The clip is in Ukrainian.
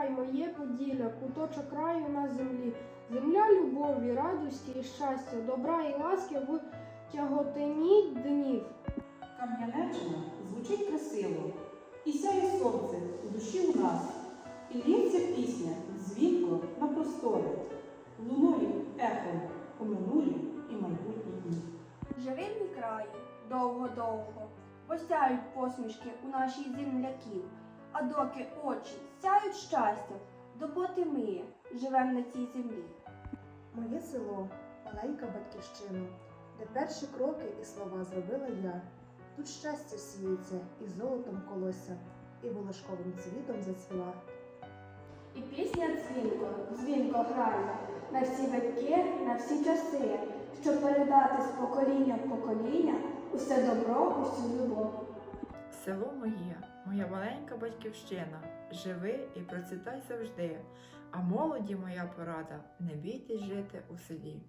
край, моє Поділля, куточок краю на землі. Земля любові, радості і щастя, добра і ласки в тяготині днів. Кам'янеччина звучить красиво, і сяє сонце у душі у нас, і лється пісня дзвінко на простори, луною ехом у минулі і майбутні дні. Живи мій краю довго-довго, бо посмішки у нашій земляків, а доки очі сяють щастям, допоки ми живем на цій землі. Моє село, маленька батьківщина, де перші кроки і слова зробила я. Тут щастя сіється і золотом колося, і волошковим цвітом зацвіла. І пісня дзвінко, дзвінко грає на всі веки, на всі часи, щоб передати з покоління в покоління усе добро, усю любов. Село моє, моя маленька батьківщина, живи і процвітай завжди, а молоді моя порада, не бійтесь жити у селі.